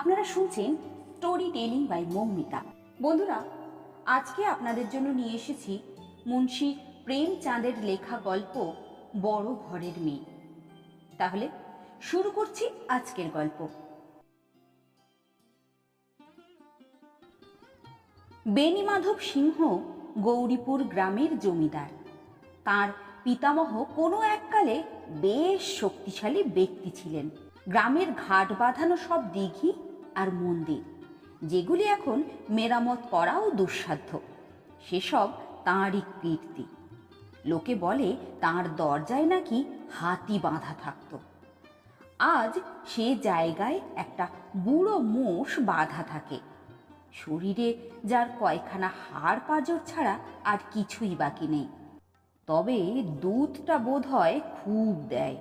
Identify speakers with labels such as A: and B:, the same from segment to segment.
A: আপনারা শুনছেন story telling by Moumita. বন্ধুরা, আজকে আপনাদের জন্য নিয়ে এসেছি মুন্সি প্রেমচাঁদের লেখা গল্প বড় ঘরের মেয়ে। তাহলে শুরু করছি আজকের গল্প। বেণীমাধব সিংহ গৌরীপুর গ্রামের জমিদার। তার পিতামহ কোনো এককালে বেশ শক্তিশালী ব্যক্তি ছিলেন। গ্রামের ঘাট বাঁধানো সব দিঘি আর মন্দির, যেগুলি এখন মেরামত করাও দুঃসাধ্য। সেসব তাঁরই কীর্তি। লোকে বলে, তার দরজায় নাকি হাতি বাঁধা থাকতো। আজ সে জায়গায় একটা বুড়ো মোষ বাঁধা থাকে। শরীরে যার কয়খানা হাড় পাঁজর ছাড়া আর কিছুই বাকি নেই। তবে দুধটা বোধ হয় খুব দেয়,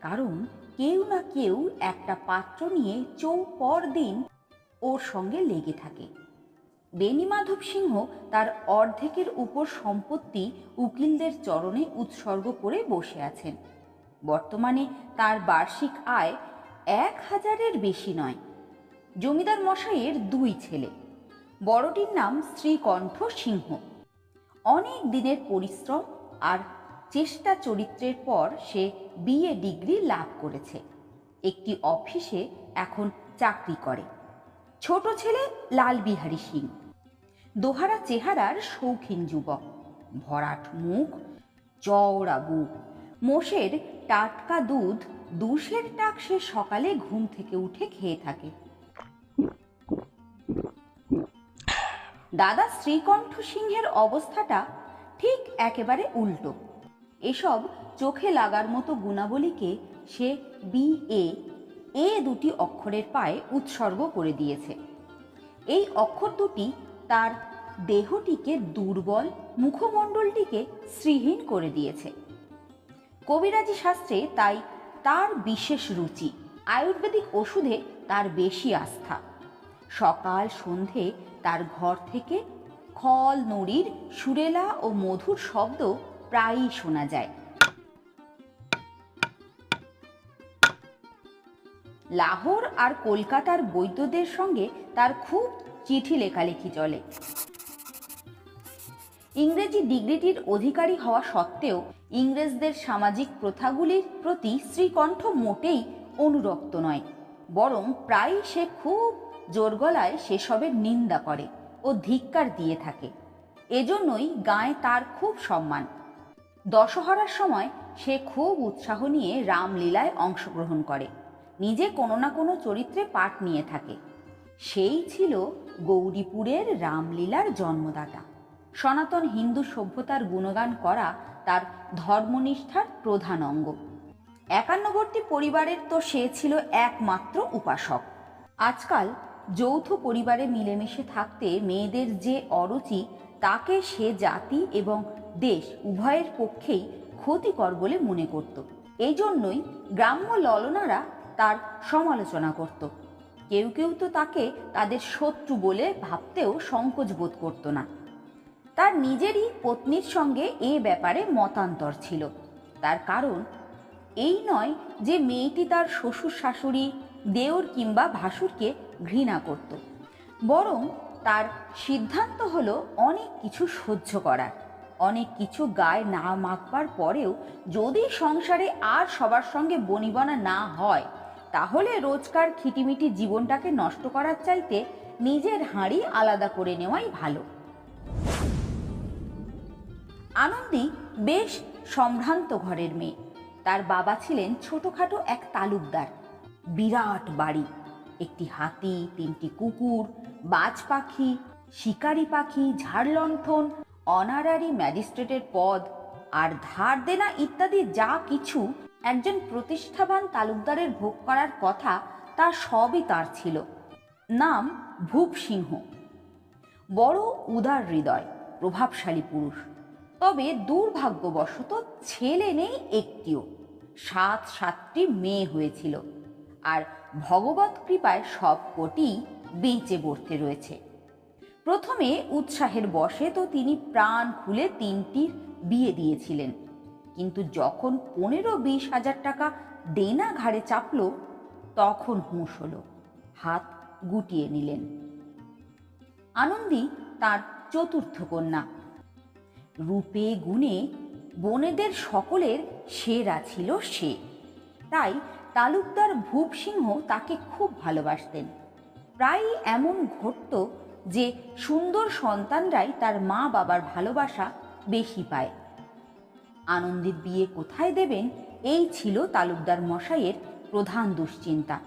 A: কারণ কেউ না কেউ একটা পাত্র নিয়ে চৌপর দিন ওর সঙ্গে লেগে থাকে। বেণীমাধব সিংহ তার অর্ধেকের উপর সম্পত্তি উকিলদের চরণে উৎসর্গ করে বসে আছেন। বর্তমানে তার বার্ষিক আয় এক হাজারের বেশি নয়। জমিদার মশাইয়ের দুই ছেলে। বড়টির নাম শ্রীকণ্ঠ সিংহ। অনেক দিনের পরিশ্রম আর চেষ্টা চরিত্রের পর সে বিএ ডিগ্রি লাভ করেছে। একটি অফিসে এখন চাকরি করে। ছোট ছেলে লালবিহারী সিং। দোহারা চেহারার শৌখিন যুবক। ভরাট মুখ, চওড়া বুক। মোষের টাটকা দুধ দুশের টাক সে সকালে ঘুম থেকে উঠে খেয়ে থাকে। দাদা শ্রীকণ্ঠ সিংহের অবস্থাটা ঠিক একেবারে উল্টো। এসব চোখে লাগার মতো গুণাবলীকে সে বি এ এ দুটি অক্ষরের পায়ে উৎসর্গ করে দিয়েছে। এই অক্ষর দুটি তার দেহটিকে দুর্বল মুখমণ্ডলটিকে শ্রীহীন করে দিয়েছে। কবিরাজি শাস্ত্রে তাই তার বিশেষ রুচি আয়ুর্বেদিক ওষুধে তার বেশি আস্থা। সকাল সন্ধে তার ঘর থেকে খল, নড়ির সুরেলা ও মধুর শব্দ প্রায়ই শোনা যায়। লাহোর আর কলকাতার বৈদ্যদের সঙ্গে তার খুব চিঠি লেখালেখি চলে। ইংরেজি ডিগ্রিটির অধিকারী হওয়া সত্ত্বেও ইংরেজদের সামাজিক প্রথাগুলির প্রতি শ্রীকণ্ঠ মোটেই অনুরক্ত নয়, বরং প্রায়ই সে খুব জোর গলায় সেসবের নিন্দা করে ও ধিক্কার দিয়ে থাকে। এজন্যই গায়ে তার খুব সম্মান। দশহরার সময় সে খুব উৎসাহ নিয়ে রামলীলায় অংশগ্রহণ করে। নিজে কোনো না কোনো চরিত্রে পাঠ নিয়ে থাকে। সেই ছিল গৌরীপুরের রামলীলার জন্মদাতা। সনাতন হিন্দু সভ্যতার গুণগান করা তার ধর্মনিষ্ঠার প্রধান অঙ্গ। একান্নবর্তী পরিবারের তো সে ছিল একমাত্র উপাসক। আজকাল যৌথ পরিবারে মিলেমিশে থাকতে মেয়েদের যে অরুচি, তাকে সে জাতি এবং দেশ উভয়ের পক্ষেই ক্ষতিকর বলে মনে করত। এই জন্যই গ্রাম্য ললনারা তার সমালোচনা করত। কেউ কেউ তো তাকে তাদের শত্রু বলে ভাবতেও সংকোচ বোধ করতো না। তার নিজেরই পত্নীর সঙ্গে এ ব্যাপারে মতান্তর ছিল। তার কারণ এই নয় যে মেয়েটি তার শ্বশুর শাশুড়ি দেওর কিংবা ভাসুরকে ঘৃণা করত। বরং তার সিদ্ধান্ত হলো অনেক কিছু সহ্য করার। অনেক কিছু গায়ে না মাখবার পরেও যদি সংসারে আর সবার সঙ্গে বনিবনা না হয়, তাহলে রোজকার খিটিমিটি জীবনটাকে নষ্ট করার চাইতে নিজের হাঁড়ি আলাদা করে নেওয়াই ভালো। আনন্দী বেশ সম্ভ্রান্ত ঘরের মেয়ে। তার বাবা ছিলেন ছোটখাটো এক তালুকদার। বিরাট বাড়ি। একটি হাতি, তিনটি কুকুর, বাজ পাখি, শিকারি পাখি, ঝাড়লণ্ঠন, অনারারি ম্যাজিস্ট্রেটের পদ, আর ধার দেনা ইত্যাদি যা কিছু একজন প্রতিষ্ঠাবান তালুকদারের ভোগ করার কথা তা সবই তার ছিল। নাম ভূপ সিংহ বড় উদার হৃদয়, প্রভাবশালী পুরুষ। তবে দুর্ভাগ্যবশত ছেলে নেই একটিও। সাত সাতটি মেয়ে হয়েছিল। আর ভগবত কৃপায় সব কোটি বেঁচে বসতে রয়েছে। প্রথমে উৎসাহের বশে তো তিনি প্রাণ খুলে তিনটির বিয়ে দিয়েছিলেন। কিন্তু যখন পনেরো বিশ হাজার টাকা দেনা ঘাড়ে চাপল, তখন হুঁশ হলো, হাত গুটিয়ে নিলেন। আনন্দী তার চতুর্থ কন্যা। রূপে গুণে বনেদের সকলের সেরা ছিল সে। তাই তালুকদার ভূপ সিংহ তাকে খুব ভালোবাসতেন। প্রায় এমন ঘটত যে সুন্দর সন্তানরাই তার মা বাবার ভালোবাসা বেশি পায়। আনন্দের বিয়ে কোথায় দেবেন, এই ছিল তালুকদার মশাইয়ের প্রধান দুশ্চিন্তা।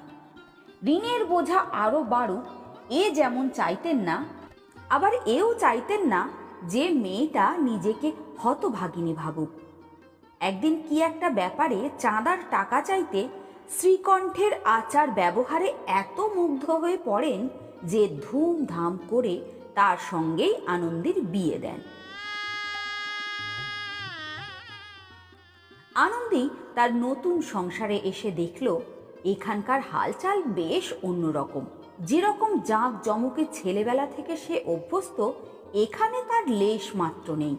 A: ঋণের বোঝা আরও বাড়ুক, এ যেমন চাইতেন না, আবার এও চাইতেন না যে মেয়েটা নিজেকে হতভাগিনী ভাবুক। একদিন কি একটা ব্যাপারে চাঁদার টাকা চাইতে শ্রীকণ্ঠের আচার ব্যবহারে এত মুগ্ধ হয়ে পড়েন যে ধুমধাম করে তার সঙ্গেই আনন্দের বিয়ে দেন। আনন্দী তার নতুন সংসারে এসে দেখল, এখানকার হালচাল বেশ অন্যরকম। যেরকম জাঁক জমকে ছেলেবেলা থেকে সে অভ্যস্ত, এখানে তার লেশ মাত্র নেই।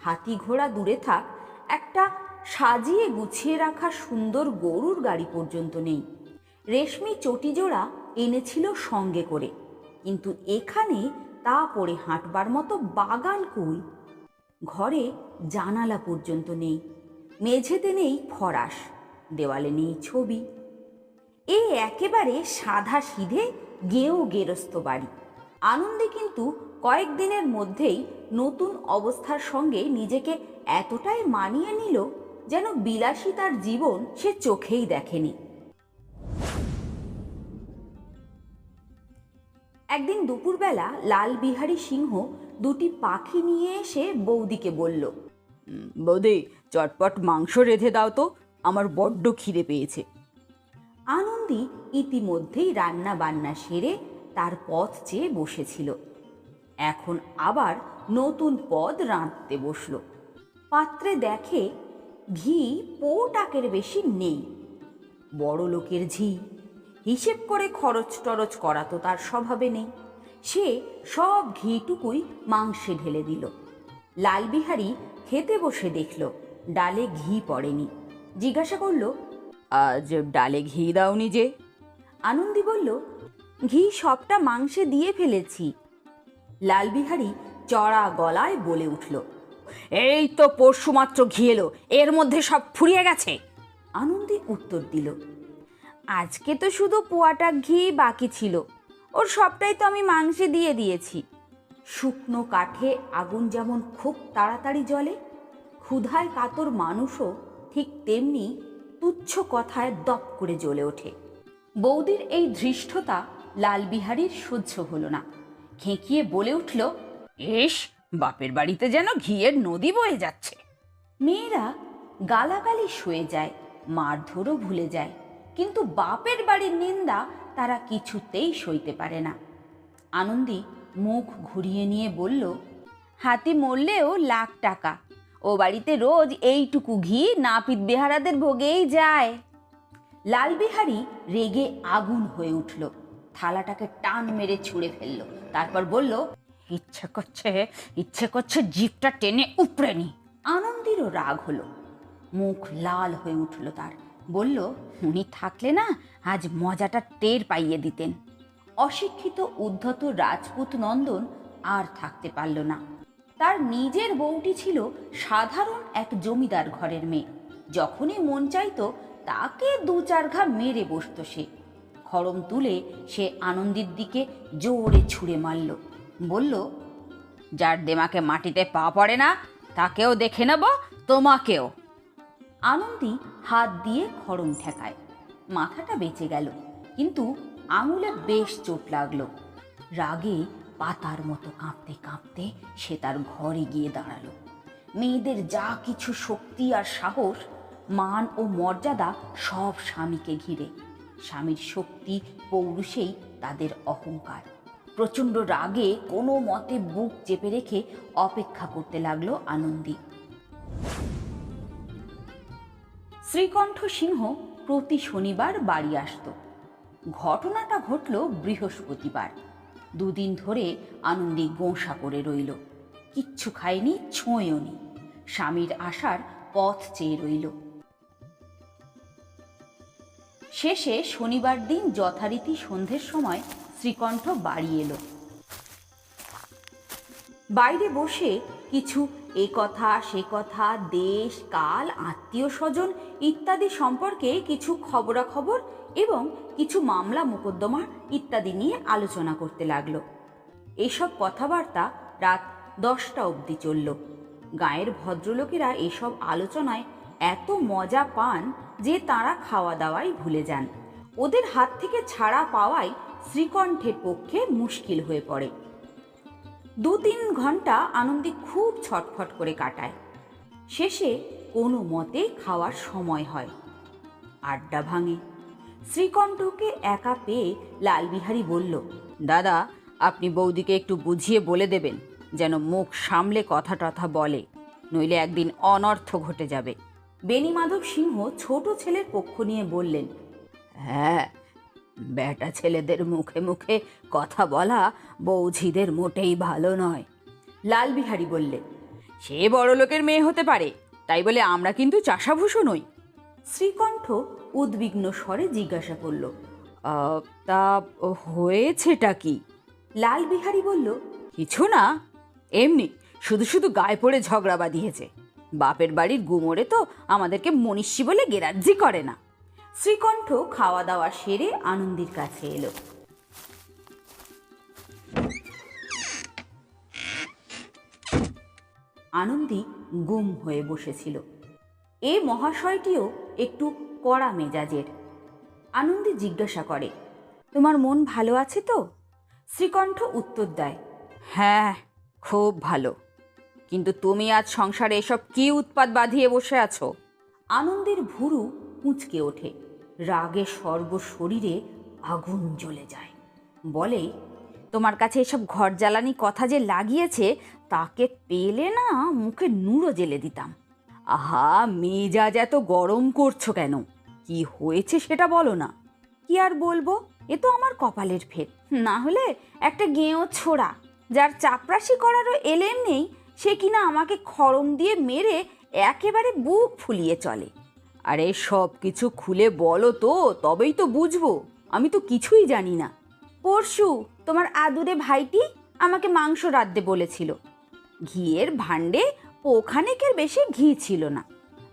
A: হাতি ঘোড়া দূরে থাক, একটা সাজিয়ে গুছিয়ে রাখা সুন্দর গরুর গাড়ি পর্যন্ত নেই। রেশমি চটিজোড়া এনেছিল সঙ্গে করে, কিন্তু এখানে তা পরে হাঁটবার মতো বাগান কই? ঘরে জানালা পর্যন্ত নেই, মেঝেতে নেই ফরাস, দেওয়ালে নেই ছবি। এই একেবারে সাদা সিধে গেও গেরস্ত বাড়ি। আনন্দে কিন্তু কয়েকদিনের মধ্যেই নতুন অবস্থার সঙ্গে নিজেকে এতটাই মানিয়ে নিল যেন বিলাসী তার জীবন সে চোখেই দেখেনি। একদিন দুপুরবেলা লাল বিহারী সিংহ দুটি পাখি নিয়ে এসে বৌদিকে বলল বৌদি, চটপট মাংস রেঁধে দাও তো, আমার বড্ড খিদে পেয়েছে। আনন্দী ইতিমধ্যেই রান্না বান্না সেরে তার পথ চেয়ে বসেছিল। এখন আবার নতুন পদ রাঁধতে বসল। পাত্রে দেখে ঘি পো টাকের বেশি নেই। বড় লোকের ঝি, হিসেব করে খরচ টরচ করা তো তার স্বভাবে নেই। সে সব ঘিটুকুই মাংসে ঢেলে দিল। লালবিহারি খেতে বসে দেখল, ডালে ঘি পড়েনি। জিজ্ঞাসা করল, আজ ডালে ঘি দাওনি যে? আনন্দি বলল, ঘি সবটা মাংসে দিয়ে ফেলেছি। লালবিহারি চড়া গলায় বলে উঠল এই তো পরশু মাত্র ঘি এলো, এর মধ্যে সব ফুরিয়ে গেছে। আনন্দে উত্তর দিল, আজকে তো শুধু পোয়াটা ঘি বাকি ছিল, ওর সবটাই তো আমি মাংসে দিয়ে দিয়েছি। শুকনো কাঠে আগুন যেমন খুব তাড়াতাড়ি জ্বলে, ক্ষুধায় কাতর মানুষও ঠিক তেমনি তুচ্ছ কথায় দপ করে জ্বলে ওঠে। বৌদির এই ধৃষ্টতা লালবিহারীর সহ্য হলো না। খেঁকিয়ে বলে উঠল এস বাপের বাড়িতে যেন ঘিয়ের নদী বয়ে যাচ্ছে। মেয়েরা গালাগালি শুয়ে যায়, মারধরও ভুলে যায়, কিন্তু বাপের বাড়ির নিন্দা তারা কিছুতেই সইতে পারে না। আনন্দী মুখ ঘুরিয়ে নিয়ে বলল, হাতি মরলেও লাখ টাকা, ও বাড়িতে রোজ এইটুকু ঘি নাপিত বেহারাদের ভোগেই যায়। লালবিহারী রেগে আগুন হয়ে উঠল, থালাটাকে টান মেরে ছুঁড়ে ফেলল, তারপর বলল ইচ্ছে করছে ইচ্ছে করছে জিপটা টেনে উপড়ে নি আনন্দেরও রাগ হলো। মুখ লাল হয়ে উঠল তার। বলল, উনি থাকলে না আজ মজাটা টের পাইয়ে দিতেন। অশিক্ষিত, উদ্ধত রাজপুত নন্দন আর থাকতে পারল না। তার নিজের বউটি ছিল সাধারণ এক জমিদার ঘরের মেয়ে। যখনই মন চাইতো, তাকে দু চার ঘা মেরে বসত সে। খড়ম তুলে সে আনন্দের দিকে জোরে ছুঁড়ে মারল। বলল, যার দেমাকে মাটিতে পা পড়ে না, তাকেও দেখে নেব, তোমাকেও। আনন্দি হাত দিয়ে খড়ম ঠেকায়। মাথাটা বেঁচে গেল, কিন্তু আঙুলে বেশ চোট লাগল। রাগে পাতার মতো কাঁপতে কাঁপতে সে তার ঘরে গিয়ে দাঁড়াল। মেয়েদের যা কিছু শক্তি আর সাহস, মান ও মর্যাদা সব স্বামীকে ঘিরে। স্বামীর শক্তি পৌরুষেই তাদের অহংকার। প্রচণ্ড রাগে কোনো মতে বুক চেপে রেখে অপেক্ষা করতে লাগল আনন্দী। শ্রীকণ্ঠ সিংহ প্রতি শনিবার বাড়ি আসত। ঘটনাটা ঘটল বৃহস্পতিবার। দুদিন ধরে আনন্দী গোঁসা করে রইল। কিচ্ছু খায়নি, ছোঁয়নি। স্বামীর আসার পথ চেয়ে রইল। শেষে শনিবার দিন যথারীতি সন্ধ্যের সময় শ্রীকণ্ঠ বাড়ি এলো। বাইরে বসে কিছু এ কথা, সে কথা, দেশ, কাল, আত্মীয় স্বজন ইত্যাদি সম্পর্কে কিছু খবরাখবর এবং কিছু মামলা মোকদ্দমা ইত্যাদি নিয়ে আলোচনা করতে লাগল। এসব কথাবার্তা রাত দশটা অবধি চলল। গায়ের ভদ্রলোকেরা এসব আলোচনায় এত মজা পান যে তারা খাওয়া দাওয়াই ভুলে যান। ওদের হাত থেকে ছাড়া পাওয়াই শ্রীকণ্ঠের পক্ষে মুশকিল হয়ে পড়ে। দু তিন ঘণ্টা আনন্দে খুব ছটফট করে কাটায়। শেষে কোনো মতে খাওয়ার সময় হয়। আড্ডা ভাঙে। শ্রীকণ্ঠকে একা পেয়ে লালবিহারী বলল, দাদা, আপনি বৌদিকে একটু বুঝিয়ে বলে দেবেন, যেন মুখ সামলে কথা টথা বলে, নইলে একদিন অনর্থ ঘটে যাবে। বেণীমাধব সিংহ ছোট ছেলের পক্ষ নিয়ে বললেন হ্যাঁ বেটা ছেলেদের মুখে মুখে কথা বলা বৌঝিদের মোটেই ভালো নয়। লালবিহারী বললে, সে বড় লোকের মেয়ে হতে পারে, তাই বলে আমরা কিন্তু চাষাভূষণ নই। শ্রীকণ্ঠ উদ্বিগ্ন স্বরে জিজ্ঞাসা করল তা হয়েছেটা কি? লালবিহারী বলল, কিছু না, এমনি শুধু শুধু গায়ে পড়ে ঝগড়া বাঁধিয়েছে। বাপের বাড়ির গুমোরে তো আমাদেরকে মনীষী বলে গেরাজ্জি করে না। শ্রীকণ্ঠ খাওয়া দাওয়া সেরে আনন্দির কাছে এলো। আনন্দী গুম হয়ে বসেছিল। এ মহাশয়টিও একটু কড়া মেজাজের। আনন্দী জিজ্ঞাসা করে, তোমার মন ভালো আছে তো? শ্রীকণ্ঠ উত্তর দেয় হ্যাঁ খুব ভালো। কিন্তু তুমি আজ সংসারে এসব কি উৎপাত বাঁধিয়ে বসে আছো? আনন্দের ভুরু কুঁচকে ওঠে। রাগে সর্ব শরীরে আগুন জ্বলে যায়। বলে, তোমার কাছে এসব ঘর জ্বালানি কথা যে লাগিয়েছে, তাকে পেলে না মুখে নুড়ো জেলে দিতাম। আহা, মেজাজ এত গরম করছ কেন? কি হয়েছে সেটা বলো না। কি আর বলব? এ তো আমার কপালের ফের। না হলে একটা গেঁয়ো ছোড়া, যার চাপরাশি করারও এলেম নেই, সে কিনা আমাকে খড়ম দিয়ে মেরে একেবারে বুক ফুলিয়ে চলে। আরে সব কিছু খুলে বলো তো, তবেই তো বুঝব। আমি তো কিছুই জানি না। পরশু তোমার আদুরে ভাইটি আমাকে মাংস রাঁধতে বলেছিল। ঘিয়ের ভাণ্ডে পোখানেকের বেশি ঘি ছিল না।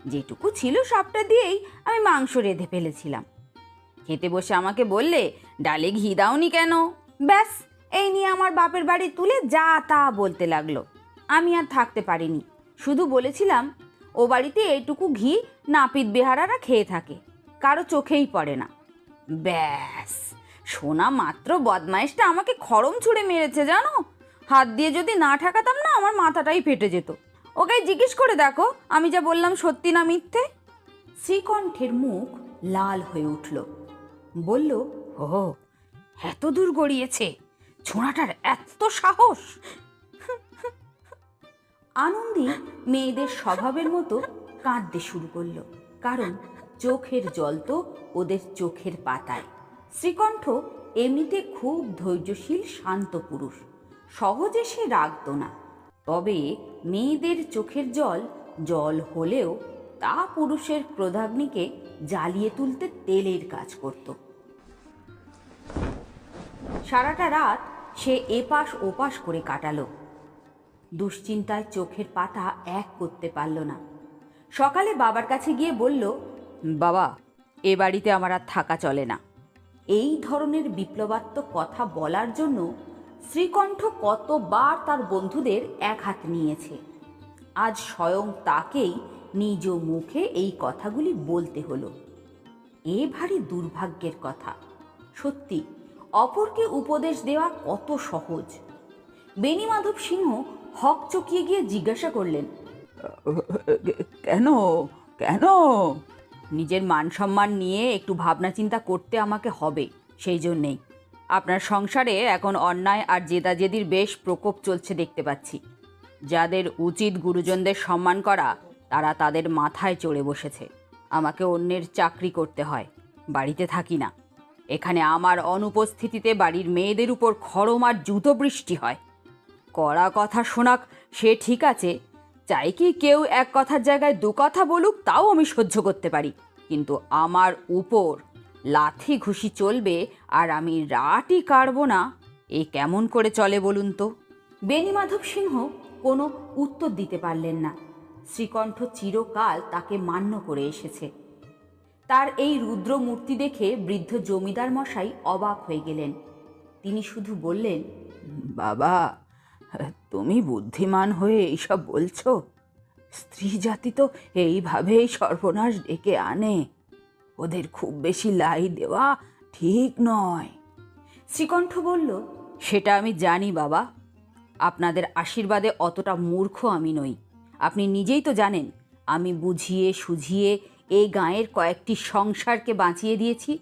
A: যেটুকু ছিল সবটা দিয়েই আমি মাংস রেঁধে ফেলেছিলাম। খেতে বসে আমাকে বললে, ডালে ঘি দাওনি কেন? ব্যাস, এই নিয়ে আমার বাপের বাড়ি তুলে যা তা বলতে লাগল। আমি আর থাকতে পারিনি। শুধু বলেছিলাম ও বাড়িতে এইটুকু ঘি নাপিত বেহারারা খেয়ে থাকে। কারও চোখেই পড়ে না। ব্যাস শোনা মাত্র বদমাইশটা আমাকে খড়ম ছুঁড়ে মেরেছে জানো? হাত দিয়ে যদি না ঠেকাতাম না, আমার মাথাটাই ফেটে যেত। ওকে জিজ্ঞেস করে দেখো, আমি যা বললাম সত্যি না মিথ্যে? শ্রীকণ্ঠের মুখ লাল হয়ে উঠল। বলল ও এত দূর গড়িয়েছে। ছোঁড়াটার এত সাহস আনন্দী মেয়েদের স্বভাবের মতো কাঁদতে শুরু করল, কারণ চোখের জল তো ওদের চোখের পাতায়। শ্রীকণ্ঠ এমনিতে খুব ধৈর্যশীল, শান্ত পুরুষ। সহজে সে রাগত না। তবে মেয়েদের চোখের জল জল হলেও তা পুরুষের ক্রোধাগ্নিকে জ্বালিয়ে তুলতে তেলের কাজ করত। সারাটা রাত সে এপাশ ওপাশ করে কাটালো। দুশ্চিন্তায় চোখের পাতা এক করতে পারল না। সকালে বাবার কাছে গিয়ে বলল, বাবা, এ বাড়িতে আমার আর থাকা চলে না। এই ধরনের বিপ্লবাত্মক কথা বলার জন্য শ্রীকণ্ঠ কতবার তার বন্ধুদের এক হাত নিয়েছে। আজ স্বয়ং তাকেই নিজ মুখে এই কথাগুলি বলতে হলো। এ ভারী দুর্ভাগ্যের কথা। সত্যি, অপরকে উপদেশ দেওয়া কত সহজ। বেণীমাধব সিংহ হক চকিয়ে গিয়ে জিজ্ঞাসা করলেন
B: কেন? কেন?
A: নিজের মান সম্মান নিয়ে একটু ভাবনা চিন্তা করতে আমাকে হবে সেই জন্যেই। আপনার সংসারে এখন অন্যায় আর জেদাজেদির বেশ প্রকোপ চলছে দেখতে পাচ্ছি। যাদের উচিত গুরুজনদের সম্মান করা তারা তাদের মাথায় চড়ে বসেছে। আমাকে অন্যের চাকরি করতে হয় বাড়িতে থাকি না। এখানে আমার অনুপস্থিতিতে বাড়ির মেয়েদের উপর খড়ম আর জুতো বৃষ্টি হয়। কড়া কথা শোনাক সে ঠিক আছে। চাই কি কেউ এক কথার জায়গায় দু কথা বলুক তাও আমি সহ্য করতে পারি। কিন্তু আমার উপর লাথি ঘুষি চলবে আর আমি রাটই কাড়বো না। এ কেমন করে চলে বলুন তো? বেণীমাধব সিংহ কোনো উত্তর দিতে পারলেন না। শ্রীকণ্ঠ চিরকাল তাকে মান্য করে এসেছে। তার এই রুদ্র মূর্তি দেখে বৃদ্ধ জমিদার মশাই অবাক হয়ে গেলেন। তিনি শুধু বললেন
B: বাবা তুমি বুদ্ধিমান হয়ে এইসব বলছো? স্ত্রী জাতি তো এইভাবেই সর্বনাশ ডেকে আনে। ওদের খুব বেশি লাই দেওয়া ঠিক নয়।
A: শ্রীকণ্ঠ বলল, সেটা আমি জানি বাবা। আপনাদের আশীর্বাদে অতটা মূর্খ আমি নই। আপনি নিজেই তো জানেন, আমি বুঝিয়ে সুঝিয়ে এই গাঁয়ের কয়েকটি সংসারকে বাঁচিয়ে দিয়েছি।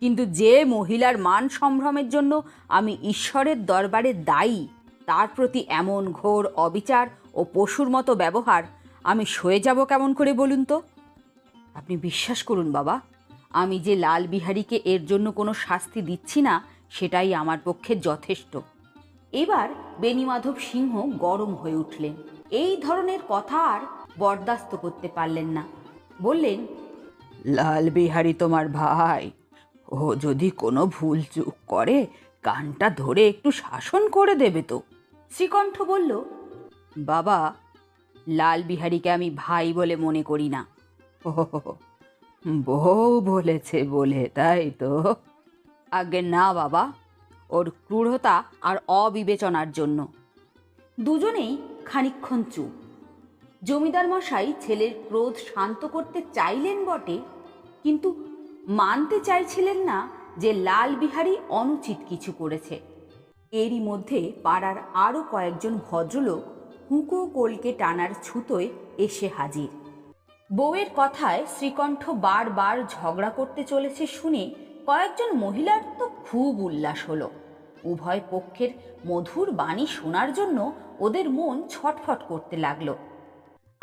A: কিন্তু যে মহিলার মান সম্ভ্রমের জন্য আমি ঈশ্বরের দরবারে দায়ী তার প্রতি এমন ঘোর অবিচার ও পশুর মতো ব্যবহার আমি সয়ে যাব কেমন করে বলুন তো? আপনি বিশ্বাস করুন বাবা, আমি যে লাল বিহারীকে এর জন্য কোনো শাস্তি দিচ্ছি না, সেটাই আমার পক্ষে যথেষ্ট। এবার বেণীমাধব সিংহ গরম হয়ে উঠলেন। এই ধরনের কথা আর বরদাস্ত করতে পারলেন না। বললেন,
B: লাল বিহারি তোমার ভাই, ও যদি কোনো ভুল চুক করে, কানটা ধরে একটু শাসন করে দেবে তো।
A: শ্রীকণ্ঠ বলল বাবা লাল বিহারীকে আমি ভাই বলে মনে করি না।
B: ও বউ বলেছে বলে তাই তো।
A: আগে না বাবা ওর ক্রূঢ়তা আর অবিবেচনার জন্য। দুজনেই খানিক্ষণ চুপ। জমিদার মশাই ছেলের ক্রোধ শান্ত করতে চাইলেন বটে কিন্তু মানতে চাইছিলেন না যে লাল বিহারী অনুচিত কিছু করেছে। এরই মধ্যে পাড়ার আরও কয়েকজন ভদ্রলোক হুঁকো কোলকে টানার ছুতোয় এসে হাজির। বউয়ের কথায় শ্রীকণ্ঠ বারবার ঝগড়া করতে চলেছে শুনে কয়েকজন মহিলার তো খুব উল্লাস হলো। উভয় পক্ষের মধুর বাণী শোনার জন্য ওদের মন ছটফট করতে লাগল।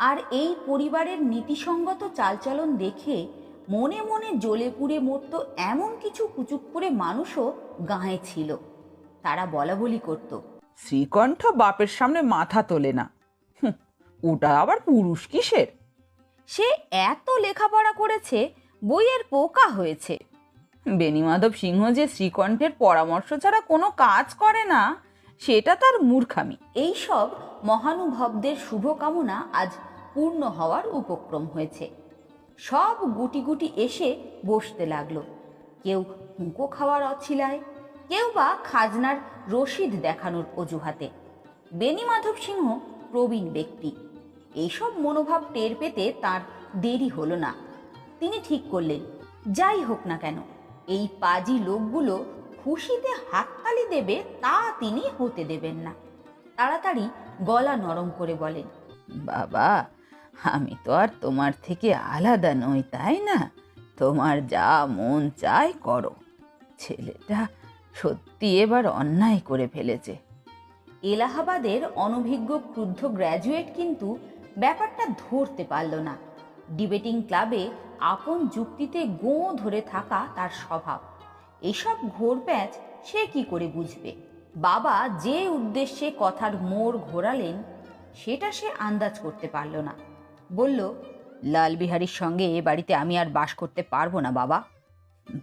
A: আর এই পরিবারের নীতিসঙ্গত চালচলন দেখে মনে মনে জ্বলে পুড়ে মরত এমন কিছু কুচুক করে মানুষও গাঁয়ে ছিল। তারা বলা বলি করতো।
B: শ্রীকণ্ঠ বাপের সামনে মাথা তোলে না। ওটা আবার পুরুষ কিসের?
A: সে এত লেখাপড়া করেছে বইয়ের পোকা হয়েছে।
B: বেণীমাধব সিংহ যে শ্রীকণ্ঠের পরামর্শ ছাড়া কোনো কাজ করে না সেটা তার মূর্খামি।
A: এইসব মহানুভবদের শুভকামনা আজ পূর্ণ হওয়ার উপক্রম হয়েছে। সব গুটি গুটি এসে বসতে লাগল। কেউ হুঁকো খাওয়ার অছিলায় কেউ বা খাজনার রসিদ দেখানোর অজুহাতে। বেণীমাধব সিংহ প্রবীণ ব্যক্তি। এইসব মনোভাব টের পেতে তার দেরি হলো না। তিনি ঠিক করলেন, যাই হোক না কেন, এই পাজি লোকগুলো খুশিতে হাততালি দেবে তা তিনি হতে দেবেন না। তাড়াতাড়ি গলা নরম করে বলেন,
B: বাবা, আমি তো আর তোমার থেকে আলাদা নই, তাই না? তোমার যা মন চায় করো। ছেলেটা সত্যি এবার অন্যায় করে ফেলেছে।
A: এলাহাবাদের অনভিজ্ঞ ক্রুদ্ধ গ্র্যাজুয়েট কিন্তু ব্যাপারটা ধরতে পারল না। ডিবেটিং ক্লাবে আপন যুক্তিতে গো ধরে থাকা তার স্বভাব। এসব ঘোর প্যাঁচ সে কি করে বুঝবে? বাবা যে উদ্দেশ্যে কথার মোড় ঘোরালেন, সেটা সে আন্দাজ করতে পারল না। বলল, লালবিহারীর সঙ্গে এ বাড়িতে আমি আর বাস করতে পারব না বাবা।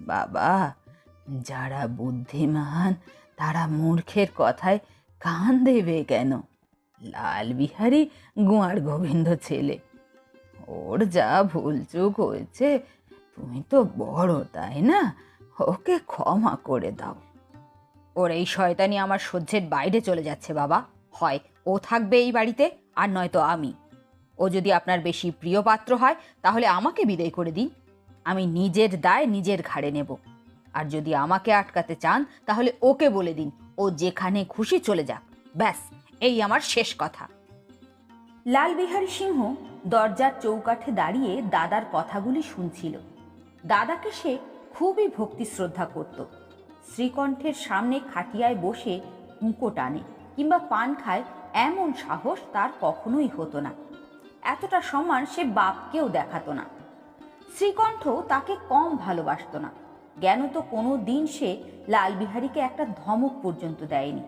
B: বাবা যারা বুদ্ধিমান, তারা মূর্খের কথায় কান দেবে কেন? লাল বিহারী গোয়ার গোবিন্দ ছেলে। ওর যা ভুলচুক হয়েছে, তুমি তো বড়, তাই না? ওকে ক্ষমা করে দাও।
A: ওর এই শয়তানি আমার সহ্যের বাইরে চলে যাচ্ছে, বাবা। হয়, ও থাকবে এই বাড়িতে, আর নয়তো আমি। ও যদি আপনার বেশি প্রিয় পাত্র হয়, তাহলে আমাকে বিদায় করে দিন। আমি নিজের দায় নিজের ঘাড়ে নেব। আর যদি আমাকে আটকাতে চান, তাহলে ওকে বলে দিন। ও যেখানে খুশি চলে যাক। ব্যাস, এই আমার শেষ কথা। লালবিহারী সিংহ দরজার চৌকাঠে দাঁড়িয়ে দাদার কথাগুলি শুনছিল। দাদাকে সে খুবই ভক্তি শ্রদ্ধা করত। শ্রীকণ্ঠের সামনে খাটিয়ায় বসে হুঁকো টানে কিংবা পান খায় এমন সাহস তার কখনোই হতো না। এতটা সম্মান সে বাপকেও দেখাতো না। শ্রীকণ্ঠ তাকে কম ভালোবাসতো না। জ্ঞানত কোনো দিন সে লালবিহারীকে একটা ধমক পর্যন্ত দেয়নি।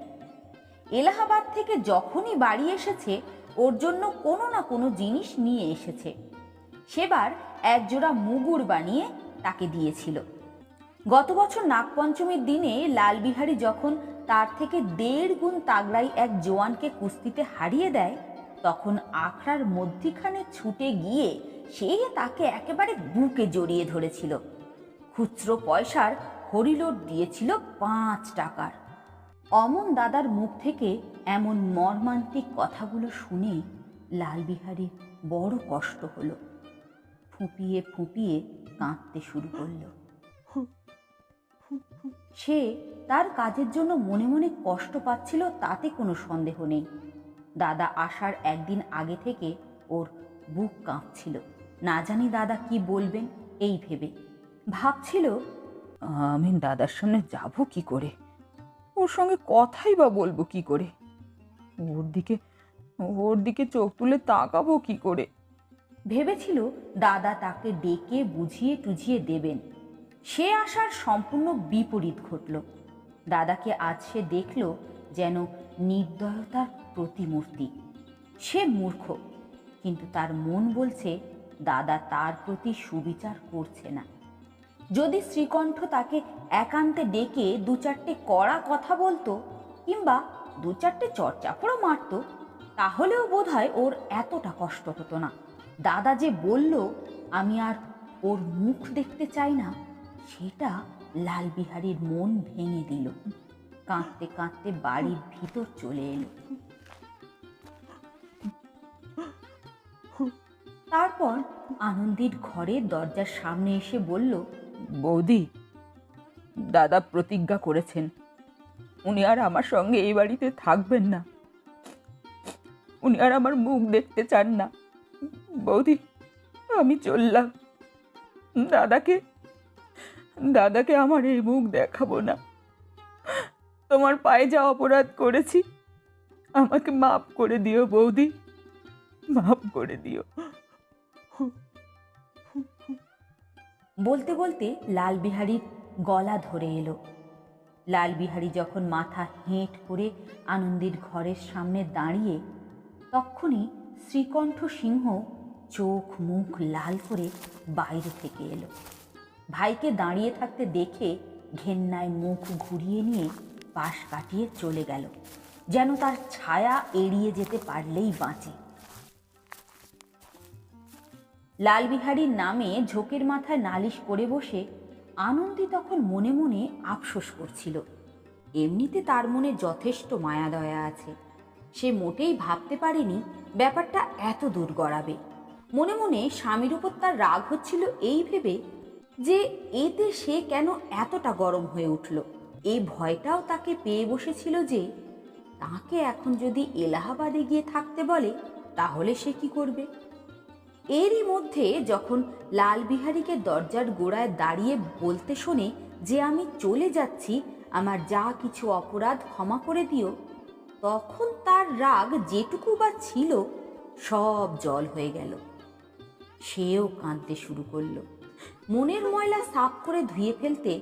A: এলাহাবাদ থেকে যখনই বাড়ি এসেছে, ওর জন্য কোনো না কোনো জিনিস নিয়ে এসেছে। সেবার একজোড়া মুগুর বানিয়ে তাকে দিয়েছিল। গত বছর নাগপঞ্চমীর দিনে লালবিহারী যখন তার থেকে দেড় গুণ তাগড়াই এক জোয়ানকে কুস্তিতে হারিয়ে দেয়, তখন আখড়ার মধ্যিখানে ছুটে গিয়ে সে তাকে একেবারে বুকে জড়িয়ে ধরেছিল। খুচরো পয়সার হরিলোট দিয়েছিল পাঁচ টাকার। অমন দাদার মুখ থেকে এমন মর্মান্তিক কথাগুলো শুনে লালবিহারীর বড় কষ্ট হলো। ফুঁপিয়ে ফুঁপিয়ে কাঁদতে শুরু করল। সে তার কাজের জন্য মনে মনে কষ্ট পাচ্ছিল তাতে কোনো সন্দেহ নেই। দাদা আসার একদিন আগে থেকে ওর বুক কাঁপছিল। না জানি দাদা কি বলবেন, এই ভেবে। ভাবছিল,
B: আমি দাদার সামনে যাব কি করে? ওর সঙ্গে কথাই বা বলব কি করে? ওর দিকে ওর দিকে চোখ তুলে তাকাবো কি করে?
A: ভেবেছিল দাদা তাকে ডেকে বুঝিয়ে টুঝিয়ে দেবেন। সে আসার সম্পূর্ণ বিপরীত ঘটল। দাদাকে আজ সে দেখল যেন নির্দয়তার প্রতিমূর্তি। সে মূর্খ, কিন্তু তার মন বলছে দাদা তার প্রতি সুবিচার করছে না। যদি শ্রীকণ্ঠ তাকে একান্তে ডেকে দু চারটে কড়া কথা বলতো কিংবা দু চারটে চর্চাপড়ও মারতো, তাহলেও বোধহয় ওর এতটা কষ্ট হতো না। দাদা যে বলল, আমি আর ওর মুখ দেখতে চাই না, সেটা লালবিহারীর মন ভেঙে দিল। কাঁদতে কাঁদতে বাড়ির ভিতর চলে এলো। তারপর আনন্দির ঘরের দরজার সামনে এসে বলল
B: বৌদি, দাদা প্রতিজ্ঞা করেছেন। উনি আর আমার সঙ্গে এই বাড়িতে থাকবেন না। উনি আর আমার মুখ দেখতে চান না। বৌদি, আমি চললাম। দাদাকে দাদাকে আমার এই মুখ দেখাবো না। তোমার পায়ে যা অপরাধ করেছি, আমাকে মাফ করে দিও বৌদি। মাফ করে দিও।
A: বলতে বলতে লালবিহারীর গলা ধরে এলো। লালবিহারী যখন মাথা হেঁট করে আনন্দের ঘরের সামনে দাঁড়িয়ে তক্ষুনি শ্রীকণ্ঠ সিংহ চোখ মুখ লাল করে বাইরে থেকে এলো। ভাইকে দাঁড়িয়ে থাকতে দেখে ঘেন্নায় মুখ ঘুরিয়ে নিয়ে পাশ কাটিয়ে চলে গেল। যেন তার ছায়া এড়িয়ে যেতে পারলেই বাঁচে। লালবিহারীর নামে ঝোঁকের মাথায় নালিশ করে বসে আনন্দী তখন মনে মনে আফসোস করছিল। এমনিতে তার মনে যথেষ্ট মায়া দয়া আছে। সে মোটেই ভাবতে পারেনি ব্যাপারটা এত দূর গড়াবে। মনে মনে স্বামীর উপর তার রাগ হচ্ছিল এই ভেবে যে এতে সে কেন এতটা গরম হয়ে উঠল। এই ভয়টাও তাকে পেয়ে বসেছিল যে তাকে এখন যদি এলাহাবাদে গিয়ে থাকতে বলে, তাহলে সে কি করবে? এরই মধ্যে যখন লালবিহারীকে দরজার গোড়ায় দাঁড়িয়ে বলতে শোনে যে আমি চলে যাচ্ছি, আমার যা কিছু অপরাধ ক্ষমা করে দিও, তখন তার রাগ যেটুকু বা ছিল সব জল হয়ে গেল। সেও কাঁদতে শুরু করল। মনের ময়লা সাফ করে ধুয়ে ফেলতে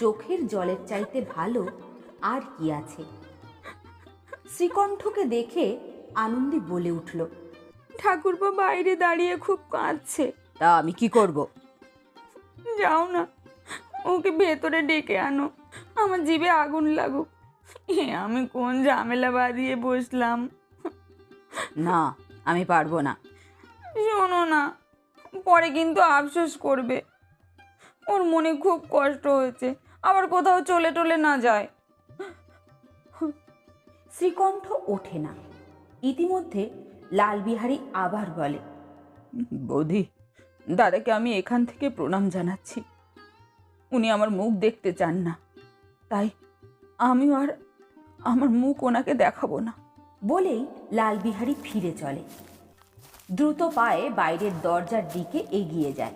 A: চোখের জলের চাইতে ভালো আর কি আছে? শ্রীকণ্ঠকে দেখে আনন্দী বলে উঠল
B: ঠাকুরপা বাইরে দাঁড়িয়ে খুব কাঁদছে।
A: তা আমি কি করব?
B: যাও না ওকে ভেতরে ডেকে আনো আমার জিভে আগুন লাগুক। এ আমি কোন ঝামেলা বাঁধিয়ে বসলাম?
A: না আমি পারব না।
B: শোনো না পরে কিন্তু আফসোস করবে। ওর মনে খুব কষ্ট হয়েছে আবার কোথাও চলে টলে না যায়।
A: শ্রীকণ্ঠ ওঠে না। ইতিমধ্যে লালবিহারী আবার বলে
B: বৌদি দাদাকে আমি এখান থেকে প্রণাম জানাচ্ছি। উনি আমার মুখ দেখতে চান না তাই আমিও আর আমার মুখ ওনাকে দেখাবো না।
A: বলেই লালবিহারী ফিরে চলে। দ্রুত পায়ে বাইরের দরজার দিকে এগিয়ে যায়।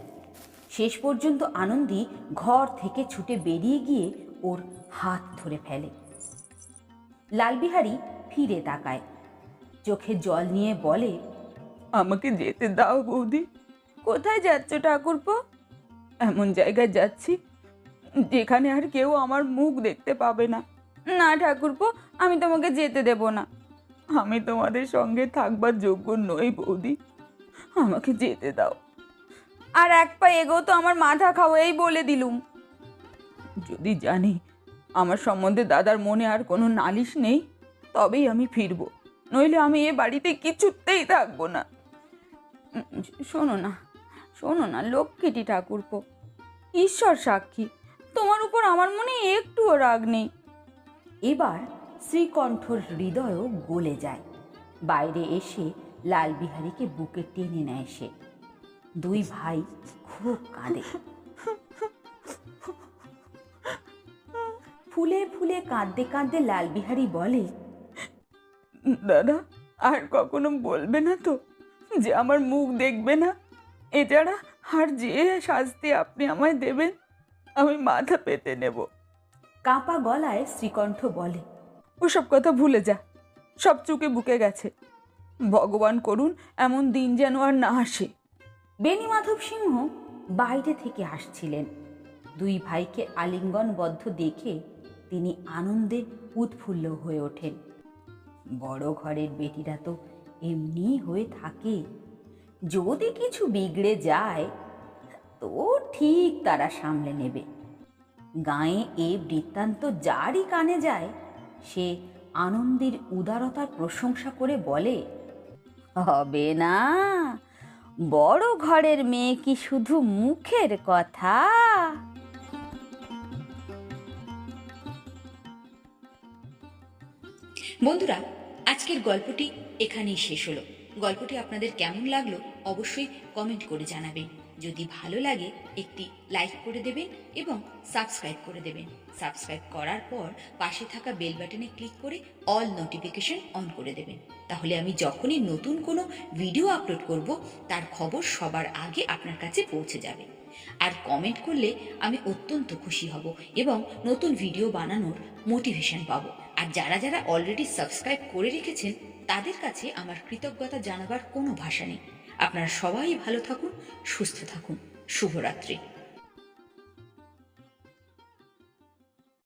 A: শেষ পর্যন্ত আনন্দী ঘর থেকে ছুটে বেরিয়ে গিয়ে ওর হাত ধরে ফেলে। লালবিহারী ফিরে তাকায়। চোখে জল নিয়ে বলে
B: আমাকে যেতে দাও বৌদি। কোথায় যাচ্ছ ঠাকুরপো? এমন জায়গায় যাচ্ছি যেখানে আর কেউ আমার মুখ দেখতে পাবে না। না ঠাকুরপো আমি তোমাকে যেতে দেব না। আমি তোমাদের সঙ্গে থাকবার যোগ্য নই বৌদি। আমাকে যেতে দাও। আর এক পা এগো তো আমার মাথা খাও এই বলে দিলুম। যদি জানি আমার সম্বন্ধে দাদার মনে আর কোনো নালিশ নেই তবেই আমি ফিরবো। নইলে আমি এ বাড়িতে কিছুতেই থাকব না। শোনো না শোনো না, লক্ষ্মীটি ঠাকুরপো, ঈশ্বর সাক্ষী, তোমার উপর আমার মনে একটুও রাগ নেই।
A: এবার শ্রীকণ্ঠর হৃদয়ও গলে যায়। বাইরে এসে লালবিহারীকে বুকে টেনে নেয় সে। দুই ভাই খুব কাঁদে। ফুলে ফুলে কাঁদতে কাঁদতে লালবিহারী বলে
B: দাদা আর কখনো বলবে না তো যে আমার মুখ দেখবে না? এছাড়া আর যে শাস্তি আপনি আমায় দেবেন আমি মাথা পেতে নেব।
A: কাঁপা গলায় শ্রীকণ্ঠ বলে
B: ওসব কথা ভুলে যা সব চুকে বুকে গেছে। ভগবান করুন এমন দিন যেন আর না আসে।
A: বেনি বেণীমাধব সিংহ বাইরে থেকে আসছিলেন। দুই ভাইকে আলিঙ্গনবদ্ধ দেখে তিনি আনন্দে উৎফুল্ল হয়ে ওঠেন। বড় ঘরের বেটিরা তো এমনি হয়ে থাকে। যদি কিছু বিগড়ে যায়, তো ঠিক তারা সামলে নেবে। গায়ে এ বৃত্তান্ত যারই কানে যায়, সে আনন্দের উদারতার প্রশংসা করে বলে, হবে না, বড় ঘরের মেয়ে কি শুধু মুখের কথা?
C: বন্ধুরা, আজকের গল্পটি এখানেই শেষ হলো। গল্পটি আপনাদের কেমন লাগল অবশ্যই কমেন্ট করে জানাবেন। যদি ভালো লাগে, একটি লাইক করে দেবেন এবং সাবস্ক্রাইব করে দেবেন। সাবস্ক্রাইব করার পর পাশে থাকা বেল বাটনে ক্লিক করে অল নোটিফিকেশন অন করে দেবেন। তাহলে আমি যখনই নতুন কোনো ভিডিও আপলোড করব, তার খবর সবার আগে আপনার কাছে পৌঁছে যাবে। আর কমেন্ট করলে আমি অত্যন্ত খুশি হব এবং নতুন ভিডিও বানানোর মোটিভেশন পাবো। আর যারা যারা অলরেডি সাবস্ক্রাইব করে রেখেছেন, তাদের কাছে আমার কৃতজ্ঞতা জানাবার কোনো ভাষা নেই। আপনারা সবাই ভালো থাকুন, সুস্থ থাকুন। শুভরাত্রি।